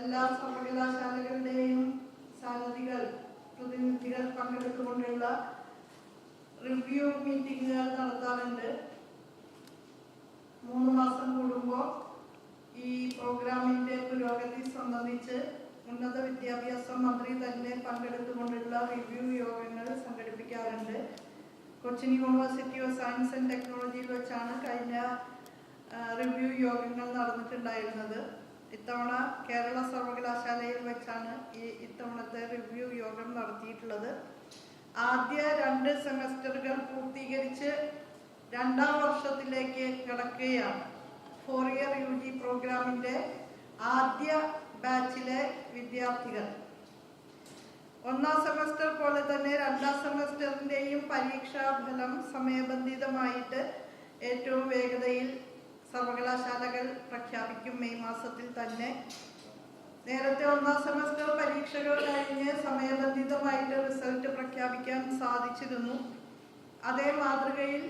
എല്ലാ സർവകലാശാലകളുടെയും സാന്നിധികൾ പ്രതിനിധികൾ പങ്കെടുത്തുകൊണ്ടുള്ള റിവ്യൂ മീറ്റിംഗുകൾ നടത്താറുണ്ട്. മൂന്ന് മാസം കൂടുമ്പോൾ ഈ പ്രോഗ്രാമിന്റെ പുരോഗതി സംബന്ധിച്ച് ഉന്നത വിദ്യാഭ്യാസ മന്ത്രി തന്നെ പങ്കെടുത്തുകൊണ്ടുള്ള റിവ്യൂ യോഗങ്ങൾ സംഘടിപ്പിക്കാറുണ്ട്. Cochin university of science and ടെക്നോളജിയിൽ വെച്ചാണ് കഴിഞ്ഞ റിവ്യൂ യോഗങ്ങൾ നടന്നിട്ടുണ്ടായിരുന്നത്. ഇത്തവണ കേരള സർവകലാശാലയിൽ വെച്ചാണ് ഈ ഇത്തവണത്തെ റിവ്യൂ യോഗം നടത്തിയിട്ടുള്ളത്. ആദ്യ രണ്ട് സെമസ്റ്ററുകൾ പൂർത്തീകരിച്ച് രണ്ടാം വർഷത്തിലേക്ക് കിടക്കുകയാണ്. ഫോർ ഇയർ യു ജി പ്രോഗ്രാമിന്റെ ആദ്യ ബാച്ചിലെ വിദ്യാർത്ഥികൾ. ഒന്നാം സെമസ്റ്റർ പോലെ തന്നെ രണ്ടാം സെമസ്റ്ററിന്റെയും പരീക്ഷാ ഫലം സമയബന്ധിതമായിട്ട് ഏറ്റവും വേഗതയിൽ സർവകലാശാലകൾ പ്രഖ്യാപിക്കും മെയ് മാസത്തിൽ തന്നെ. നേരത്തെ ഒന്നാം സെമസ്റ്റർ പരീക്ഷകൾ കഴിഞ്ഞ് സമയബന്ധിതമായിട്ട് റിസൾട്ട് പ്രഖ്യാപിക്കാൻ സാധിച്ചിരുന്നു. അതേ മാതൃകയിൽ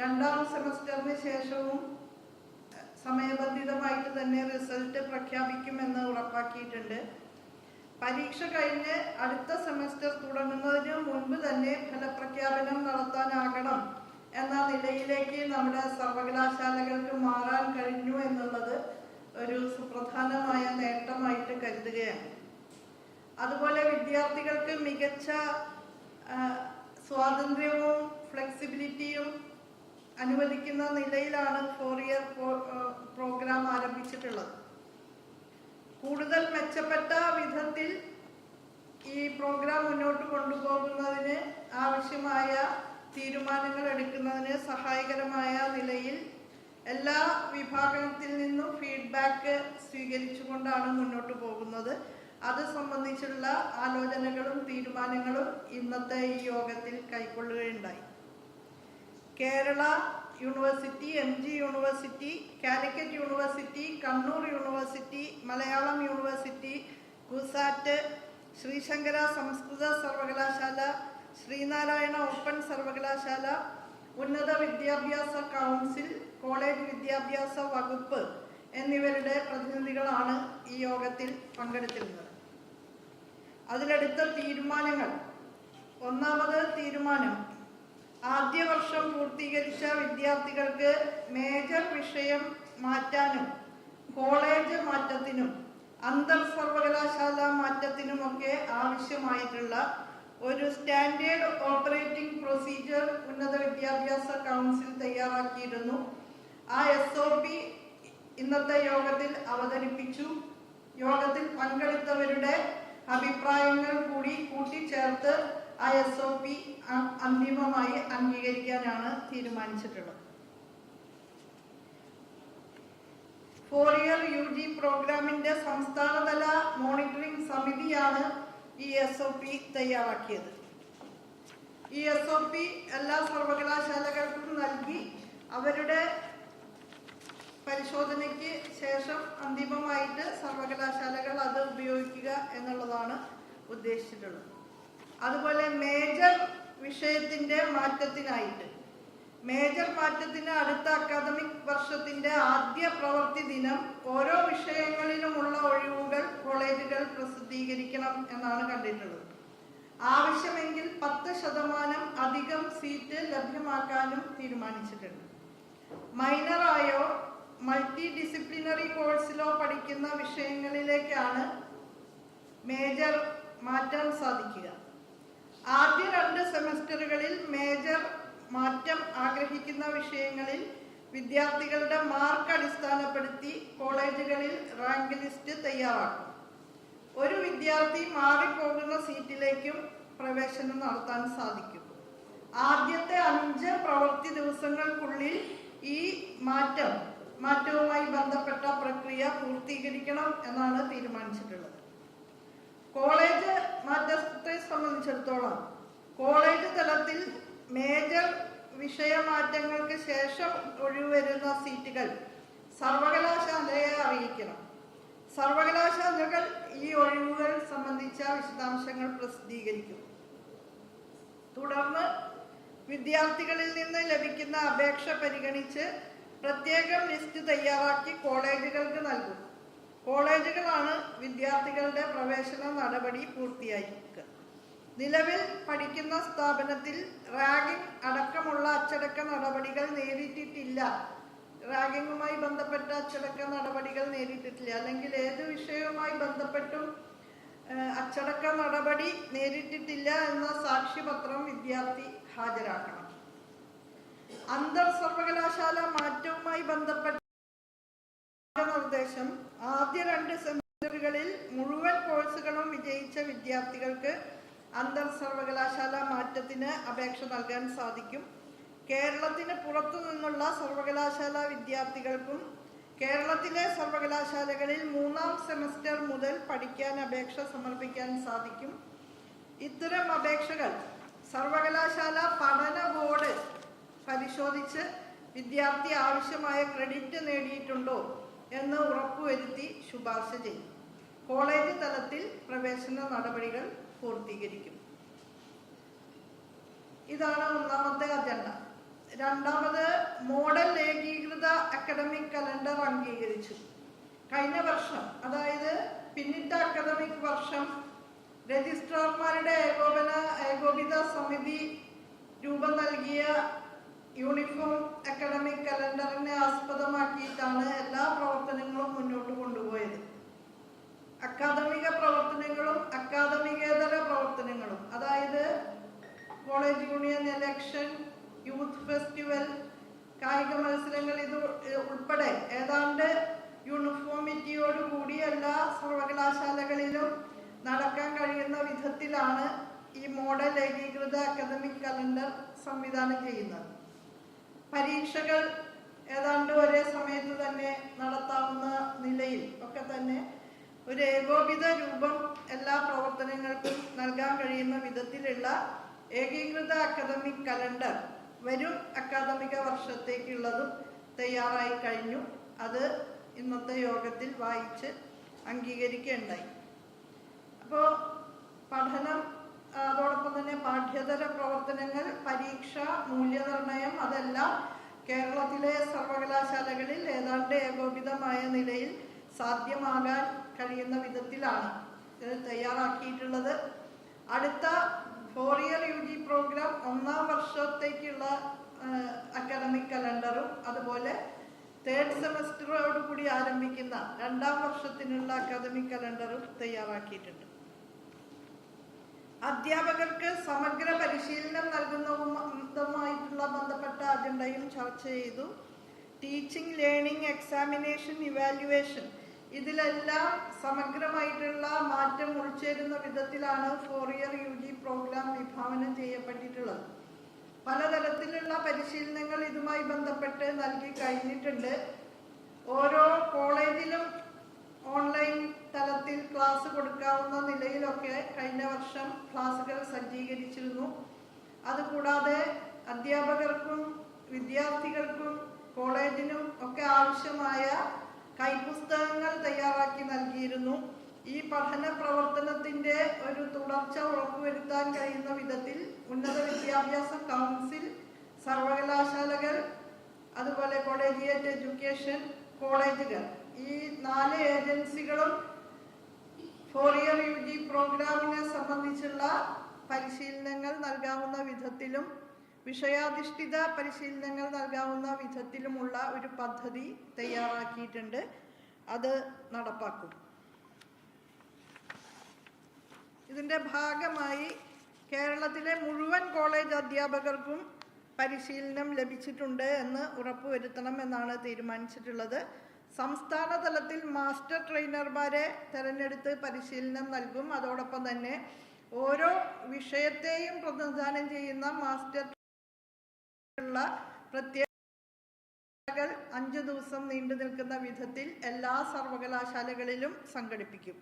രണ്ടാം സെമസ്റ്ററിന് ശേഷവും സമയബന്ധിതമായിട്ട് തന്നെ റിസൾട്ട് പ്രഖ്യാപിക്കുമെന്ന് ഉറപ്പാക്കിയിട്ടുണ്ട്. പരീക്ഷ കഴിഞ്ഞ് അടുത്ത സെമസ്റ്റർ തുടങ്ങുന്നതിന് മുൻപ് തന്നെ ഫലപ്രഖ്യാപനം നടത്താനാകണം. എന്ന നിലയിലേക്ക് നമ്മുടെ സർവകലാശാലകൾക്ക് മാറാൻ കഴിഞ്ഞു എന്നുള്ളത് ഒരു സുപ്രധാനമായ നേട്ടമായിട്ട് കരുതുകയാണ്. അതുപോലെ വിദ്യാർത്ഥികൾക്ക് മികച്ച സ്വാതന്ത്ര്യവും ഫ്ലെക്സിബിലിറ്റിയും അനുവദിക്കുന്ന നിലയിലാണ് ഫോർ ഇയർ പ്രോഗ്രാം ആരംഭിച്ചിട്ടുള്ളത്. കൂടുതൽ മെച്ചപ്പെട്ട വിധത്തിൽ ഈ പ്രോഗ്രാം മുന്നോട്ട് കൊണ്ടുപോകുന്നതിന് ആവശ്യമായ തീരുമാനങ്ങൾ എടുക്കുന്നതിന് സഹായകരമായ നിലയിൽ എല്ലാ വിഭാഗത്തിൽ നിന്നും ഫീഡ്ബാക്ക് സ്വീകരിച്ചുകൊണ്ടാണ് മുന്നോട്ട് പോകുന്നത്. അത് സംബന്ധിച്ചുള്ള ആലോചനകളും തീരുമാനങ്ങളും ഇന്നത്തെ ഈ യോഗത്തിൽ കൈക്കൊള്ളുകയുണ്ടായി. Kerala university M G university Calicut university Kannur university Malayalam university CUSAT Sreesankara സംസ്കൃത സർവകലാശാല ശ്രീനാരായണ ഓപ്പൺ സർവകലാശാല ഉന്നത വിദ്യാഭ്യാസ കൗൺസിൽ കോളേജ് വിദ്യാഭ്യാസ വകുപ്പ് എന്നിവരുടെ പ്രതിനിധികളാണ് ഈ യോഗത്തിൽ പങ്കെടുത്തിരുന്നത്. അതിലെടുത്ത തീരുമാനങ്ങൾ. ഒന്നാമത് തീരുമാനം. ആദ്യ വർഷം പൂർത്തീകരിച്ച വിദ്യാർത്ഥികൾക്ക് മേജർ വിഷയം മാറ്റാനും കോളേജ് മാറ്റത്തിനും അന്തർ സർവകലാശാല മാറ്റത്തിനുമൊക്കെ ആവശ്യമായിട്ടുള്ള ഒരു സ്റ്റാൻഡേർഡ് ഓപ്പറേറ്റിംഗ് പ്രൊസീജിയർ ഉന്നത വിദ്യാഭ്യാസ കൗൺസിൽ തയ്യാറാക്കിയിരുന്നു. ആ എസ് ഒ പി ഇന്നത്തെ യോഗത്തിൽ അവതരിപ്പിച്ചു. യോഗത്തിൽ പങ്കെടുത്തവരുടെ അഭിപ്രായങ്ങൾ കൂടി കൂട്ടിച്ചേർത്ത് ആ എസ് ഒ പി അന്തിമമായി അംഗീകരിക്കാനാണ് തീരുമാനിച്ചിട്ടുള്ളത്. ഫോർ ഇയർ യു ജി പ്രോഗ്രാമിന്റെ സംസ്ഥാനതല മോണിറ്ററിംഗ് സമിതിയാണ് ഈ എസ് ഒ പി തയ്യാറാക്കിയത്. ഈ എസ് ഒ പി എല്ലാ സർവകലാശാലകൾക്കും നൽകി അവരുടെ പരിശോധനയ്ക്ക് ശേഷം അന്തിമമായിട്ട് സർവകലാശാലകൾ അത് ഉപയോഗിക്കുക എന്നുള്ളതാണ് ഉദ്ദേശിച്ചിട്ടുള്ളത്. അതുപോലെ മേജർ വിഷയത്തിന്റെ മാറ്റത്തിനായിട്ട് മേജർ മാറ്റത്തിന് അടുത്ത അക്കാദമിക് വർഷത്തിന്റെ ആദ്യ പ്രവൃത്തി ദിനം ഓരോ വിഷയങ്ങളിലുമുള്ള ഒഴിവുകൾ കോളേജുകൾ പ്രസിദ്ധീകരിക്കണം എന്നാണ് കണ്ടിട്ടുള്ളത്. ആവശ്യമെങ്കിൽ പത്ത് ശതമാനം അധികം സീറ്റ് ലഭ്യമാക്കാനും തീരുമാനിച്ചിട്ടുണ്ട്. മൈനറായോ മൾട്ടി ഡിസിപ്ലിനറി കോഴ്സിലോ പഠിക്കുന്ന വിഷയങ്ങളിലേക്കാണ് മേജർ മാറ്റാൻ സാധിക്കുക. ആദ്യ രണ്ട് സെമസ്റ്ററുകളിൽ മേജർ മാറ്റം ആഗ്രഹിക്കുന്ന വിഷയങ്ങളിൽ വിദ്യാർത്ഥികളുടെ മാർക്ക് അടിസ്ഥാനപ്പെടുത്തി കോളേജുകളിൽ റാങ്ക് ലിസ്റ്റ് തയ്യാറാക്കും. ഒരു വിദ്യാർത്ഥി മാറിപ്പോകുന്ന സീറ്റിലേക്കും പ്രവേശനം നടത്താൻ സാധിക്കും. ആദ്യത്തെ അഞ്ച് പ്രവൃത്തി ദിവസങ്ങൾക്കുള്ളിൽ ഈ മാറ്റം മാറ്റവുമായി ബന്ധപ്പെട്ട പ്രക്രിയ പൂർത്തീകരിക്കണം എന്നാണ് തീരുമാനിച്ചിട്ടുള്ളത്. കോളേജ് മാറ്റത്തെ സംബന്ധിച്ചിടത്തോളം കോളേജ് തലത്തിൽ മേജർ വിഷയമാറ്റങ്ങൾക്ക് ശേഷം ഒഴിവരുന്ന സീറ്റുകൾ സർവകലാശാലയെ അറിയിക്കണം. സർവകലാശാലകൾ ഈ ഒഴിവുകൾ സംബന്ധിച്ച വിശദാംശങ്ങൾ പ്രസിദ്ധീകരിക്കും. തുടർന്ന് വിദ്യാർത്ഥികളിൽ നിന്ന് ലഭിക്കുന്ന അപേക്ഷ പരിഗണിച്ച് പ്രത്യേകം ലിസ്റ്റ് തയ്യാറാക്കി കോളേജുകൾക്ക് നൽകും. കോളേജുകളാണ് വിദ്യാർത്ഥികളുടെ പ്രവേശന നടപടി പൂർത്തിയാക്കുക നിലവിൽ പഠിക്കുന്ന സ്ഥാപനത്തിൽ റാഗിംഗ് അടക്കമുള്ള അച്ചടക്ക നടപടികൾ നേരിട്ടിട്ടില്ല. റാഗിങ്ങുമായി ബന്ധപ്പെട്ട അച്ചടക്ക നടപടികൾ നേരിട്ടിട്ടില്ല. അല്ലെങ്കിൽ ഏത് വിഷയവുമായി ബന്ധപ്പെട്ടും അച്ചടക്ക നടപടി നേരിട്ടിട്ടില്ല എന്ന സാക്ഷ്യപത്രം വിദ്യാർത്ഥി ഹാജരാക്കണം. അന്തർ സർവകലാശാല മാറ്റവുമായി ബന്ധപ്പെട്ട നിർദ്ദേശം ആദ്യ രണ്ട് സെമിസ്റ്ററുകളിൽ മുഴുവൻ കോഴ്സുകളും വിജയിച്ച വിദ്യാർത്ഥികൾക്ക് അന്തർ സർവകലാശാല മാറ്റത്തിന് അപേക്ഷ നൽകാൻ സാധിക്കും. കേരളത്തിന് പുറത്തു നിന്നുള്ള സർവകലാശാല വിദ്യാർത്ഥികൾക്കും കേരളത്തിലെ സർവകലാശാലകളിൽ മൂന്നാം സെമസ്റ്റർ മുതൽ പഠിക്കാൻ അപേക്ഷ സമർപ്പിക്കാൻ സാധിക്കും. ഇത്തരം അപേക്ഷകൾ സർവകലാശാല പഠന ബോർഡ് പരിശോധിച്ച് വിദ്യാർത്ഥി ആവശ്യമായ ക്രെഡിറ്റ് നേടിയിട്ടുണ്ടോ എന്ന് ഉറപ്പുവരുത്തി ശുപാർശ ചെയ്യും. കോളേജ് തലത്തിൽ പ്രവേശന നടപടികൾ പൂർത്തീകരിക്കും. ഇതാണ് ഒന്നാമത്തെ അജണ്ട. രണ്ടാമത് മോഡൽ ഏകീകൃത അക്കാദമിക് കലണ്ടർ അംഗീകരിച്ചു. കഴിഞ്ഞ വർഷം അതായത് പിന്നിട്ട അക്കാദമിക് വർഷം രജിസ്ട്രാർമാരുടെ ഏകോപന ഏകോപിത സമിതി രൂപം നൽകിയ യൂണിഫോം അക്കാദമിക് കലണ്ടറിനെ ആസ്പദമാക്കിയിട്ടാണ് എല്ലാ പ്രവർത്തനങ്ങളും മുന്നോട്ട് കൊണ്ടുപോയത്. അക്കാദമിക പ്രവർത്തനങ്ങളും അക്കാദമികേതര പ്രവർത്തനങ്ങളും. അതായത് college union election youth festival കായിക മത്സരങ്ങൾ ഇത് ഉൾപ്പെടെ ഏതാണ്ട് യൂണിഫോമിറ്റിയോടുകൂടി എല്ലാ സർവകലാശാലകളിലും നടക്കാൻ കഴിയുന്ന വിധത്തിലാണ് ഈ മോഡൽ ഏകീകൃത അക്കാദമിക് കലണ്ടർ സംവിധാനം ചെയ്യുന്നത്. പരീക്ഷകൾ ഏതാണ്ട് ഒരേ സമയത്ത് തന്നെ നടത്താവുന്ന നിലയിൽ ഒക്കെ തന്നെ ഒരു ഏകോപിത രൂപം എല്ലാ പ്രവർത്തനങ്ങൾക്കും നൽകാൻ കഴിയുന്ന വിധത്തിലുള്ള ഏകീകൃത അക്കാദമിക് കലണ്ടർ വരും അക്കാദമിക വർഷത്തേക്കുള്ളതും തയ്യാറായി കഴിഞ്ഞു. അത് ഇന്നത്തെ യോഗത്തിൽ വായിച്ച് അംഗീകരിക്കുകയുണ്ടായി അപ്പോൾ പഠനം അതോടൊപ്പം തന്നെ പാഠ്യതര പ്രവർത്തനങ്ങൾ പരീക്ഷ മൂല്യനിർണയം അതെല്ലാം കേരളത്തിലെ സർവകലാശാലകളിൽ ഏതാണ്ട് ഏകോപിതമായ നിലയിൽ സാധ്യമാകാൻ കഴിയുന്ന വിധത്തിലാണ് ഇത് തയ്യാറാക്കിയിട്ടുള്ളത്. അടുത്ത four year U G program ഒന്നാം വർഷത്തേക്കുള്ള അക്കാഡമിക് കലണ്ടറും അതുപോലെ തേർഡ് സെമസ്റ്ററോട് കൂടി ആരംഭിക്കുന്ന രണ്ടാം വർഷത്തിനുള്ള അക്കാദമിക് കലണ്ടറും തയ്യാറാക്കിയിട്ടുണ്ട്. അധ്യാപകർക്ക് സമഗ്ര പരിശീലനം നൽകുന്നതുമായിട്ടുള്ള ബന്ധപ്പെട്ട അജണ്ടയും ചർച്ച ചെയ്തു. ടീച്ചിങ് ലേണിംഗ് എക്സാമിനേഷൻ ഇവാലുവേഷൻ ഇതിലെല്ലാം സമഗ്രമായിട്ടുള്ള മാറ്റം ഉൾച്ചേരുന്ന വിധത്തിലാണ് four year U G program വിഭാവനം ചെയ്യപ്പെട്ടിട്ടുള്ളത്. പലതരത്തിലുള്ള പരിശീലനങ്ങൾ ഇതുമായി ബന്ധപ്പെട്ട് നൽകി കഴിഞ്ഞിട്ടുണ്ട്. ഓരോ കോളേജിലും ഓൺലൈൻ തലത്തിൽ ക്ലാസ് കൊടുക്കാവുന്ന നിലയിലൊക്കെ കഴിഞ്ഞ വർഷം ക്ലാസുകൾ സജ്ജീകരിച്ചിരുന്നു. അതുകൂടാതെ അധ്യാപകർക്കും വിദ്യാർത്ഥികൾക്കും കോളേജിനും ഒക്കെ ആവശ്യമായ കൈപുസ്തകങ്ങൾ തയ്യാറാക്കി നൽകിയിരുന്നു. ഈ പഠന പ്രവർത്തനത്തിന്റെ ഒരു തുടർച്ച ഉറപ്പുവരുത്താൻ കഴിയുന്ന വിധത്തിൽ ഉന്നത വിദ്യാഭ്യാസ കൗൺസിൽ സർവകലാശാലകൾ അതുപോലെ കോളേജിയേറ്റ് എഡ്യൂക്കേഷൻ കോളേജുകൾ ഈ നാല് ഏജൻസികളും ഫോർ ഇയർ യു ജി പ്രോഗ്രാമിനെ സംബന്ധിച്ചുള്ള പരിശീലനങ്ങൾ നൽകാവുന്ന വിധത്തിലും വിഷയാധിഷ്ഠിത പരിശീലനങ്ങൾ നൽകാവുന്ന വിധത്തിലുമുള്ള ഒരു പദ്ധതി തയ്യാറാക്കിയിട്ടുണ്ട്. അത് നടപ്പാക്കും. ഇതിന്റെ ഭാഗമായി കേരളത്തിലെ മുഴുവൻ കോളേജ് അധ്യാപകർക്കും പരിശീലനം ലഭിച്ചിട്ടുണ്ട് എന്ന് ഉറപ്പുവരുത്തണം എന്നാണ് തീരുമാനിച്ചിട്ടുള്ളത്. സംസ്ഥാന തലത്തിൽ മാസ്റ്റർ ട്രെയിനർമാരെ തെരഞ്ഞെടുത്ത് പരിശീലനം നൽകും. അതോടൊപ്പം തന്നെ ഓരോ വിഷയത്തെയും പ്രതിനിധാനം ചെയ്യുന്ന മാസ്റ്റർ ഉള്ള പ്രത്യേക അഞ്ചു ദിവസം നീണ്ടു നിൽക്കുന്ന വിധത്തിൽ എല്ലാ സർവകലാശാലകളിലും സംഘടിപ്പിക്കും.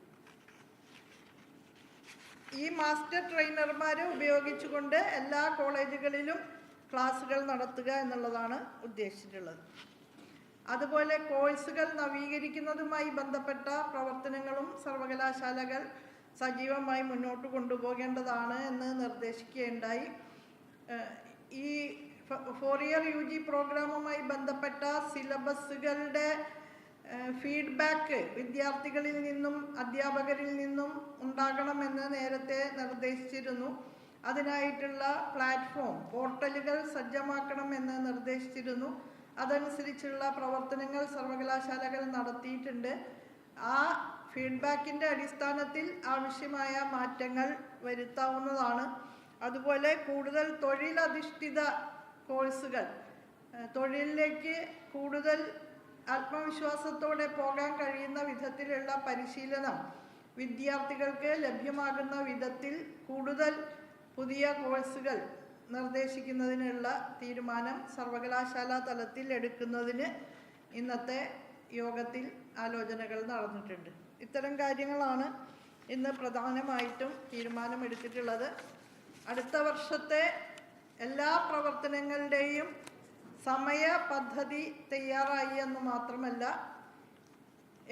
ഈ മാസ്റ്റർ ട്രെയിനർമാരെ ഉപയോഗിച്ചുകൊണ്ട് എല്ലാ കോളേജുകളിലും ക്ലാസുകൾ നടത്തുക എന്നുള്ളതാണ് ഉദ്ദേശിച്ചിട്ടുള്ളത്. അതുപോലെ കോഴ്സുകൾ നവീകരിക്കുന്നതുമായി ബന്ധപ്പെട്ട പ്രവർത്തനങ്ങളും സർവകലാശാലകൾ സജീവമായി മുന്നോട്ട് കൊണ്ടുപോകേണ്ടതാണ് എന്ന് നിർദ്ദേശിക്കുകയുണ്ടായി. ഈ ഫോർ ഇയർ യു ജി പ്രോഗ്രാമുമായി ബന്ധപ്പെട്ട സിലബസുകളുടെ ഫീഡ്ബാക്ക് വിദ്യാർത്ഥികളിൽ നിന്നും അധ്യാപകരിൽ നിന്നും ഉണ്ടാകണമെന്ന് നേരത്തെ നിർദ്ദേശിച്ചിരുന്നു. അതിനായിട്ടുള്ള പ്ലാറ്റ്ഫോം പോർട്ടലുകൾ സജ്ജമാക്കണമെന്ന് നിർദ്ദേശിച്ചിരുന്നു. അതനുസരിച്ചുള്ള പ്രവർത്തനങ്ങൾ സർവകലാശാലകൾ നടത്തിയിട്ടുണ്ട്. ആ ഫീഡ്ബാക്കിന്റെ അടിസ്ഥാനത്തിൽ ആവശ്യമായ മാറ്റങ്ങൾ വരുത്താവുന്നതാണ്. അതുപോലെ കൂടുതൽ തൊഴിലധിഷ്ഠിത കോഴ്സുകൾ. തൊഴിലിലേക്ക് കൂടുതൽ ആത്മവിശ്വാസത്തോടെ പോകാൻ കഴിയുന്ന വിധത്തിലുള്ള പരിശീലനം വിദ്യാർത്ഥികൾക്ക് ലഭ്യമാകുന്ന വിധത്തിൽ കൂടുതൽ പുതിയ കോഴ്സുകൾ നിർദ്ദേശിക്കുന്നതിനുള്ള തീരുമാനം സർവകലാശാല തലത്തിൽ എടുക്കുന്നതിന് ഇന്നത്തെ യോഗത്തിൽ ആലോചനകൾ നടന്നിട്ടുണ്ട്. ഇത്തരം കാര്യങ്ങളാണ് ഇന്ന് പ്രധാനമായിട്ടും തീരുമാനമെടുത്തിട്ടുള്ളത്. അടുത്ത വർഷത്തെ എല്ലാ പ്രവർത്തനങ്ങളുടെയും സമയ പദ്ധതി തയ്യാറായി എന്ന് മാത്രമല്ല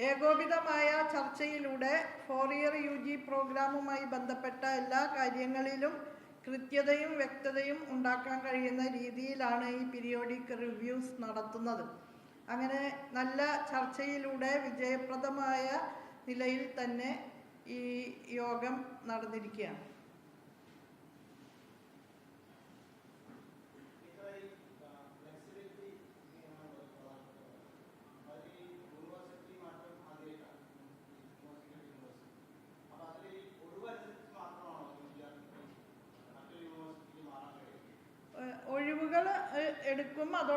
ഏകോപിതമായ ചർച്ചയിലൂടെ ഫോർ ഇയർ യു ജി പ്രോഗ്രാമുമായി ബന്ധപ്പെട്ട എല്ലാ കാര്യങ്ങളിലും കൃത്യതയും വ്യക്തതയും ഉണ്ടാക്കാൻ കഴിയുന്ന രീതിയിലാണ് ഈ പീരിയോഡിക് റിവ്യൂസ് നടത്തുന്നത്. അങ്ങനെ നല്ല ചർച്ചയിലൂടെ വിജയപ്രദമായ നിലയിൽ തന്നെ ഈ യോഗം നടന്നിരിക്കുകയാണ്.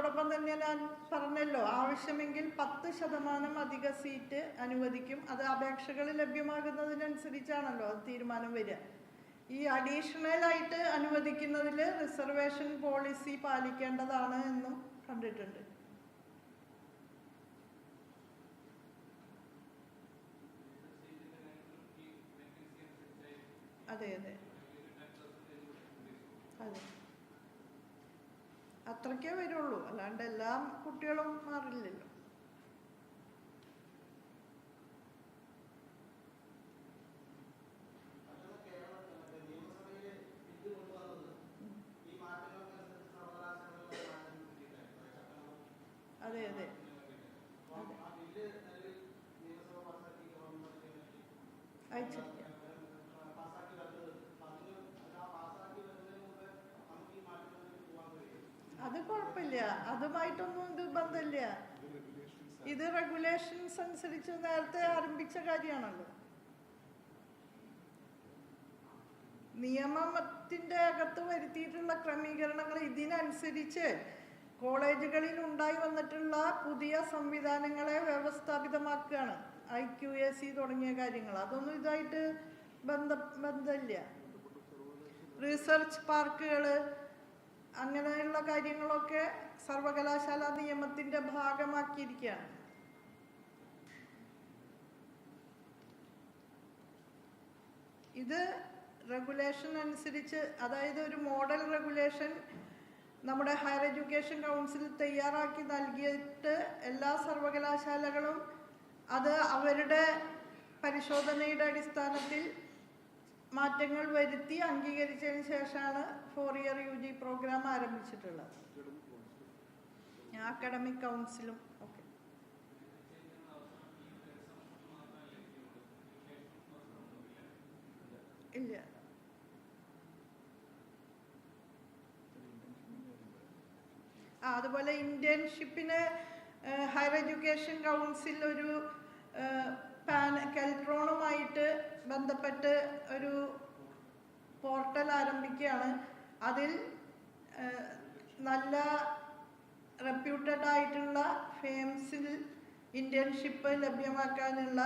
അതോടൊപ്പം തന്നെ ഞാൻ പറഞ്ഞല്ലോ ആവശ്യമെങ്കിൽ പത്ത് ശതമാനം അധിക സീറ്റ് അനുവദിക്കും. അത് അപേക്ഷകൾ ലഭ്യമാകുന്നതിനനുസരിച്ചാണല്ലോ അത് തീരുമാനം വരിക. ഈ അഡീഷണൽ ആയിട്ട് അനുവദിക്കുന്നതിൽ റിസർവേഷൻ പോളിസി പാലിക്കേണ്ടതാണ് എന്നും കണ്ടിട്ടുണ്ട്. അതെ അതെ. അതെ. അത്രയ്ക്കേ വരുള്ളൂ. അല്ലാണ്ട് എല്ലാ കുട്ടികളും മാറില്ലല്ലോ അതെ അതെ അയച്ചിരിക്കാം കുഴപ്പമില്ല അതുമായിട്ടൊന്നും ഇത് ബന്ധമില്ല. ഇത് റെഗുലേഷൻസ് അനുസരിച്ച് നേരത്തെ ആരംഭിച്ച കാര്യമാണല്ലോ. നിയമത്തിന്റെ അകത്ത് വരുത്തിയിട്ടുള്ള ക്രമീകരണങ്ങൾ ഇതിനനുസരിച്ച് കോളേജുകളിൽ ഉണ്ടായി വന്നിട്ടുള്ള പുതിയ സംവിധാനങ്ങളെ വ്യവസ്ഥാപിതമാക്കുകയാണ്. ഐ ക്യു എ സി തുടങ്ങിയ കാര്യങ്ങൾ. അതൊന്നും ഇതായിട്ട് ബന്ധ ബന്ധമില്ല. റിസർച്ച് പാർക്കുകൾ അങ്ങനെയുള്ള കാര്യങ്ങളൊക്കെ സർവകലാശാല നിയമത്തിന്റെ ഭാഗമാക്കിയിരിക്കുകയാണ്. ഇത് റെഗുലേഷൻ അനുസരിച്ച് അതായത് ഒരു മോഡൽ റെഗുലേഷൻ നമ്മുടെ ഹയർ എഡ്യൂക്കേഷൻ കൗൺസിൽ തയ്യാറാക്കി നൽകിയിട്ട് എല്ലാ സർവകലാശാലകളും അത് അവരുടെ പരിശോധനയുടെ അടിസ്ഥാനത്തിൽ മാറ്റങ്ങൾ വരുത്തി അംഗീകരിച്ചതിന് ശേഷമാണ് four year U G program ആരംഭിച്ചിട്ടുള്ളത്. Academic കൗൺസിലും ഓക്കെ ഇല്ല. ആ അതുപോലെ ഇന്റേൺഷിപ്പിന് ഹയർ എഡ്യൂക്കേഷൻ കൗൺസിൽ ഒരു പാൻ കെൽട്രോണുമായിട്ട് ബന്ധപ്പെട്ട് ഒരു പോർട്ടൽ ആരംഭിക്കുകയാണ്. അതിൽ നല്ല റെപ്യൂട്ടഡ് ആയിട്ടുള്ള ഫേംസിൽ ഇന്റേൺഷിപ്പ് ലഭ്യമാക്കാനുള്ള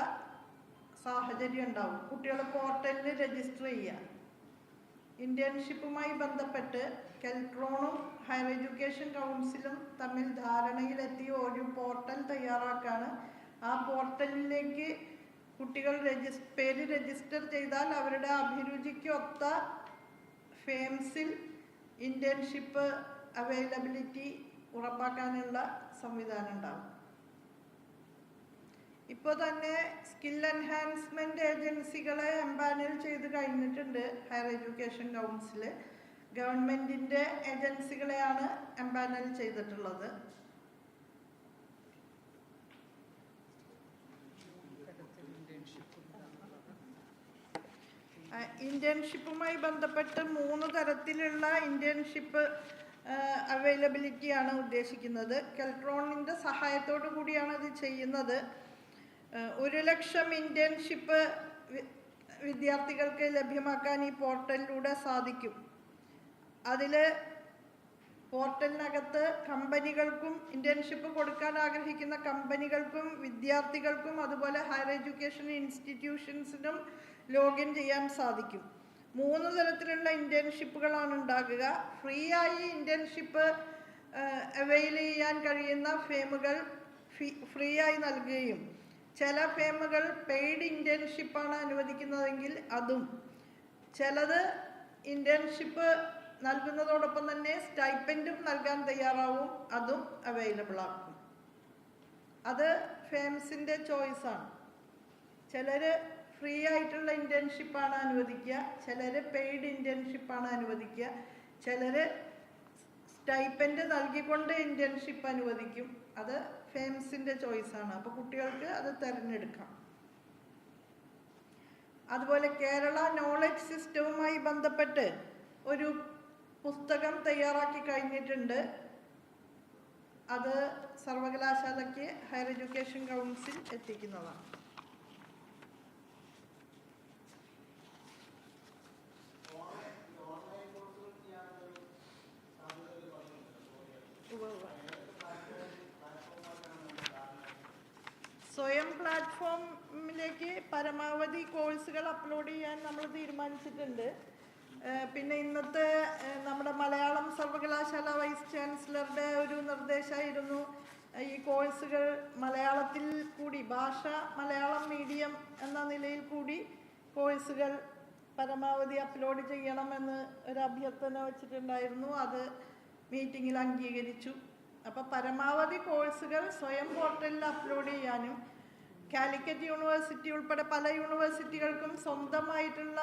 സാഹചര്യം ഉണ്ടാവും. കുട്ടികൾ പോർട്ടലിൽ രജിസ്റ്റർ ചെയ്യുക. ഇന്റേൺഷിപ്പുമായി ബന്ധപ്പെട്ട് കെൽട്രോണും ഹയർ എഡ്യൂക്കേഷൻ കൗൺസിലും തമ്മിൽ ധാരണയിലെത്തി ഒരു പോർട്ടൽ തയ്യാറാക്കാണ്. ആ പോർട്ടലിലേക്ക് കുട്ടികൾ രജിസ് പേര് രജിസ്റ്റർ ചെയ്താൽ അവരുടെ അഭിരുചിക്ക് ഒത്ത ഫേംസിൽ ഇന്റേൺഷിപ്പ് അവൈലബിലിറ്റി ഉറപ്പാക്കാനുള്ള സംവിധാനം ഉണ്ടാവും. ഇപ്പോൾ തന്നെ സ്കിൽ എൻഹാൻസ്മെന്റ് ഏജൻസികളെ എംപാനൽ ചെയ്ത് കഴിഞ്ഞിട്ടുണ്ട് ഹയർ എഡ്യൂക്കേഷൻ കൗൺസിൽ ഗവൺമെന്റിന്റെ ഏജൻസികളെയാണ് എംപാനൽ ചെയ്തിട്ടുള്ളത്. ഇന്റേൺഷിപ്പുമായി ബന്ധപ്പെട്ട് മൂന്ന് തരത്തിലുള്ള ഇന്റേൺഷിപ്പ് അവൈലബിലിറ്റിയാണ് ഉദ്ദേശിക്കുന്നത്. കെൽട്രോണിന്റെ സഹായത്തോടു കൂടിയാണ് ഇത് ചെയ്യുന്നത്. ഒരു ലക്ഷം ഇന്റേൺഷിപ്പ് വിദ്യാർത്ഥികൾക്ക് ലഭ്യമാക്കാൻ ഈ പോർട്ടലിലൂടെ സാധിക്കും. അതിൽ പോർട്ടലിനകത്ത് കമ്പനികൾക്കും ഇന്റേൺഷിപ്പ് കൊടുക്കാൻ ആഗ്രഹിക്കുന്ന കമ്പനികൾക്കും വിദ്യാർത്ഥികൾക്കും അതുപോലെ ഹയർ എഡ്യൂക്കേഷൻ ഇൻസ്റ്റിറ്റ്യൂഷൻസിനും ലോഗിൻ ചെയ്യാൻ സാധിക്കും. മൂന്ന് തരത്തിലുള്ള ഇന്റേൺഷിപ്പുകളാണ് ഉണ്ടാകുക. ഫ്രീ ആയി ഇന്റേൺഷിപ്പ് അവൈൽ ചെയ്യാൻ കഴിയുന്ന ഫേമുകൾ ഫ്രീ ആയി നൽകുകയും ചില ഫേമുകൾ പെയ്ഡ് ഇന്റേൺഷിപ്പാണ് അനുവദിക്കുന്നതെങ്കിൽ അതും. ചിലത് ഇന്റേൺഷിപ്പ് നൽകുന്നതോടൊപ്പം തന്നെ സ്റ്റൈപ്പൻഡും നൽകാൻ തയ്യാറാവും അതും അവൈലബിൾ ആക്കും. അത് ഫേംസിന്റെ ചോയ്സാണ് ചിലർ ഫ്രീ ആയിട്ടുള്ള ഇന്റേൺഷിപ്പാണ് അനുവദിക്കുക. ചിലർ പെയ്ഡ് ഇന്റേൺഷിപ്പാണ് അനുവദിക്കുക. ചിലർ സ്റ്റൈപ്പൻഡ് നൽകിക്കൊണ്ട് ഇന്റേൺഷിപ്പ് അനുവദിക്കും. അത് ഫേംസിന്റെ ചോയ്സാണ് അപ്പോൾ കുട്ടികൾക്ക് അത് തിരഞ്ഞെടുക്കാം. അതുപോലെ കേരള നോളജ് സിസ്റ്റവുമായി ബന്ധപ്പെട്ട് ഒരു പുസ്തകം തയ്യാറാക്കി കഴിഞ്ഞിട്ടുണ്ട്. അത് സർവകലാശാലയ്ക്ക് ഹയർ എഡ്യൂക്കേഷൻ കൗൺസിൽ എത്തിക്കുന്നതാണ്. പരമാവധി കോഴ്സുകൾ അപ്ലോഡ് ചെയ്യാൻ നമ്മൾ തീരുമാനിച്ചിട്ടുണ്ട്. പിന്നെ ഇന്നത്തെ നമ്മുടെ മലയാളം സർവകലാശാല വൈസ് ചാൻസലറുടെ ഒരു നിർദ്ദേശമായിരുന്നു ഈ കോഴ്സുകൾ മലയാളത്തിൽ കൂടി ഭാഷ മലയാളം മീഡിയം എന്ന നിലയിൽ കൂടി കോഴ്സുകൾ പരമാവധി അപ്ലോഡ് ചെയ്യണമെന്ന് ഒരു അഭ്യർത്ഥന വെച്ചിട്ടുണ്ടായിരുന്നു. അത് മീറ്റിങ്ങിൽ അംഗീകരിച്ചു. അപ്പോൾ പരമാവധി കോഴ്സുകൾ സ്വയം പോർട്ടലിൽ അപ്ലോഡ് ചെയ്യാനും കാലിക്കറ്റ് യൂണിവേഴ്സിറ്റി ഉൾപ്പെടെ പല യൂണിവേഴ്സിറ്റികൾക്കും സ്വന്തമായിട്ടുള്ള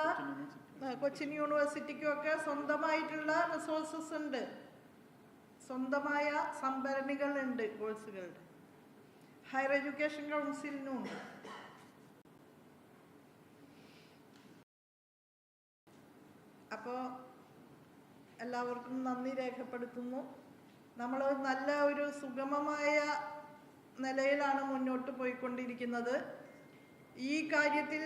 കൊച്ചിൻ യൂണിവേഴ്സിറ്റിക്കും ഒക്കെ സ്വന്തമായിട്ടുള്ള റിസോഴ്സസ് ഉണ്ട്. സ്വന്തമായ സംഭരണികളുണ്ട് കോഴ്സുകളുടെ. ഹയർ എഡ്യൂക്കേഷൻ കൗൺസിലിനും ഉണ്ട്. അപ്പോൾ എല്ലാവർക്കും നന്ദി രേഖപ്പെടുത്തുന്നു. നമ്മൾ നല്ല ഒരു സുഗമമായ നിലയിലാണ് മുന്നോട്ട് പോയിക്കൊണ്ടിരിക്കുന്നത്. ഈ കാര്യത്തിൽ